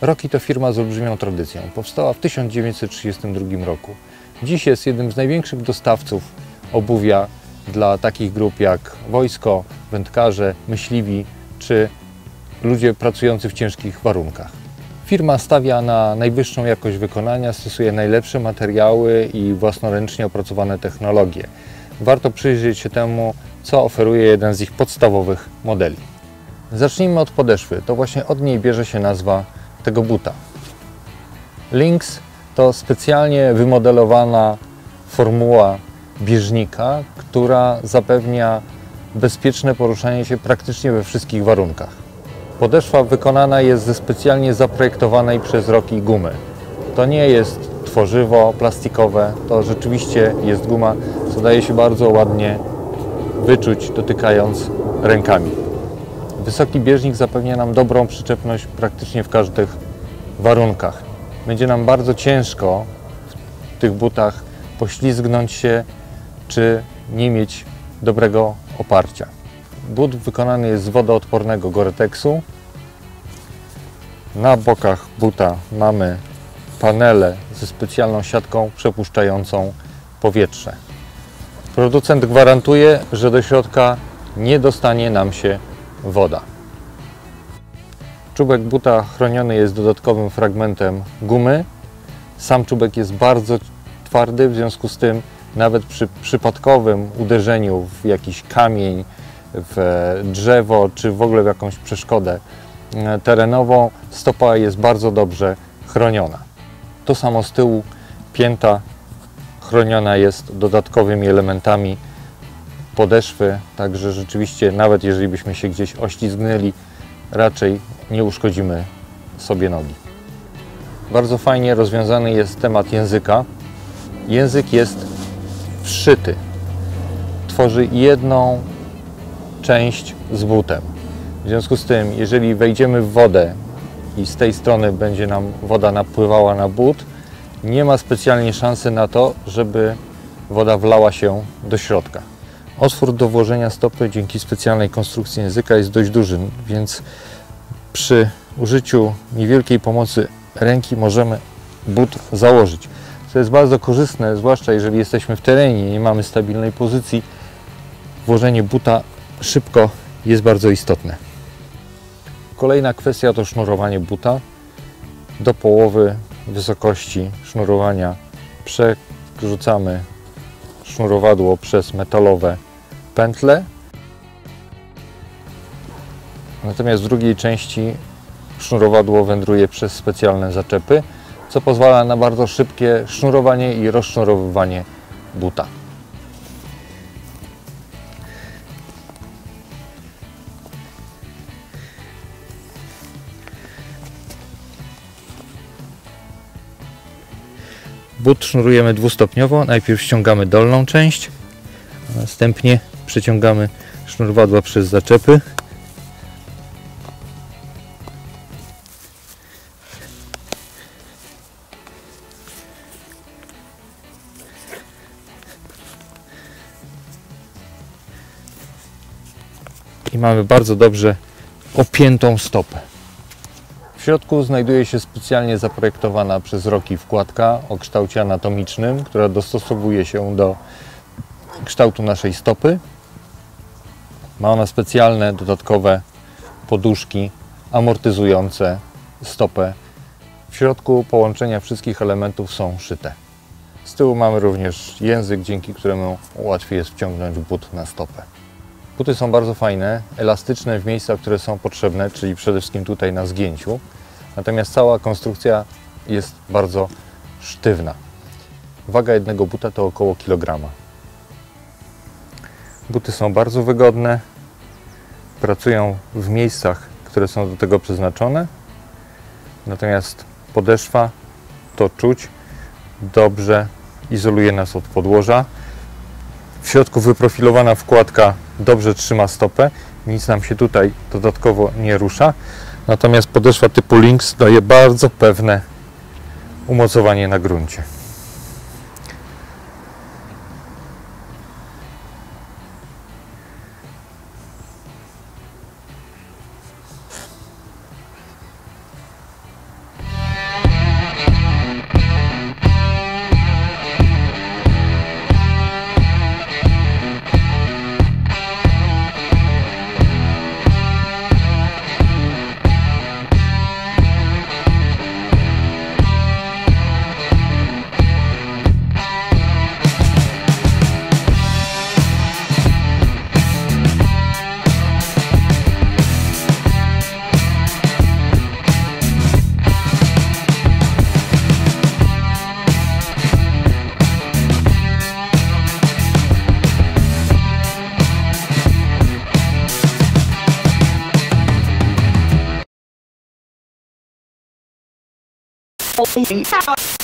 Roki to firma z olbrzymią tradycją. Powstała w 1932 roku. Dziś jest jednym z największych dostawców obuwia dla takich grup jak wojsko, wędkarze, myśliwi czy ludzie pracujący w ciężkich warunkach. Firma stawia na najwyższą jakość wykonania, stosuje najlepsze materiały i własnoręcznie opracowane technologie. Warto przyjrzeć się temu, co oferuje jeden z ich podstawowych modeli. Zacznijmy od podeszwy. To właśnie od niej bierze się nazwa tego buta. Lynx to specjalnie wymodelowana formuła bieżnika, która zapewnia bezpieczne poruszanie się praktycznie we wszystkich warunkach. Podeszwa wykonana jest ze specjalnie zaprojektowanej przez Roki gumy. To nie jest tworzywo plastikowe, to rzeczywiście jest guma, co daje się bardzo ładnie wyczuć dotykając rękami. Wysoki bieżnik zapewnia nam dobrą przyczepność praktycznie w każdych warunkach. Będzie nam bardzo ciężko w tych butach poślizgnąć się czy nie mieć dobrego oparcia. But wykonany jest z wodoodpornego Gore-Texu. Na bokach buta mamy panele ze specjalną siatką przepuszczającą powietrze. Producent gwarantuje, że do środka nie dostanie nam się woda. Czubek buta chroniony jest dodatkowym fragmentem gumy. Sam czubek jest bardzo twardy, w związku z tym nawet przy przypadkowym uderzeniu w jakiś kamień, w drzewo czy w ogóle w jakąś przeszkodę e, terenową, stopa jest bardzo dobrze chroniona. To samo z tyłu, pięta chroniona jest dodatkowymi elementami podeszwy, także rzeczywiście nawet jeżeli byśmy się gdzieś oślizgnęli, raczej nie uszkodzimy sobie nogi. Bardzo fajnie rozwiązany jest temat języka. Język jest wszyty. Tworzy jedną część z butem. W związku z tym, jeżeli wejdziemy w wodę i z tej strony będzie nam woda napływała na but, nie ma specjalnie szansy na to, żeby woda wlała się do środka. Otwór do włożenia stopy dzięki specjalnej konstrukcji języka jest dość duży, więc przy użyciu niewielkiej pomocy ręki możemy but założyć. To jest bardzo korzystne, zwłaszcza jeżeli jesteśmy w terenie i nie mamy stabilnej pozycji. Włożenie buta szybko jest bardzo istotne. Kolejna kwestia to sznurowanie buta. Do połowy wysokości sznurowania przerzucamy sznurowadło przez metalowe pętle. Natomiast w drugiej części sznurowadło wędruje przez specjalne zaczepy, co pozwala na bardzo szybkie sznurowanie i rozsznurowywanie buta. But sznurujemy dwustopniowo. Najpierw ściągamy dolną część, a następnie przeciągamy sznurwadła przez zaczepy. I mamy bardzo dobrze opiętą stopę. Środku znajduje się specjalnie zaprojektowana przez Roki wkładka o kształcie anatomicznym, która dostosowuje się do kształtu naszej stopy. Ma ona specjalne dodatkowe poduszki amortyzujące stopę. W środku połączenia wszystkich elementów są szyte. Z tyłu mamy również język, dzięki któremu łatwiej jest wciągnąć but na stopę. Buty są bardzo fajne, elastyczne w miejscach, które są potrzebne, czyli przede wszystkim tutaj na zgięciu. Natomiast cała konstrukcja jest bardzo sztywna. Waga jednego buta to około kilograma. Buty są bardzo wygodne, pracują w miejscach, które są do tego przeznaczone. Natomiast podeszwa to czuć dobrze izoluje nas od podłoża. W środku wyprofilowana wkładka dobrze trzyma stopę, nic nam się tutaj dodatkowo nie rusza. Natomiast podeszwa typu Lynx daje bardzo pewne umocowanie na gruncie. Oh,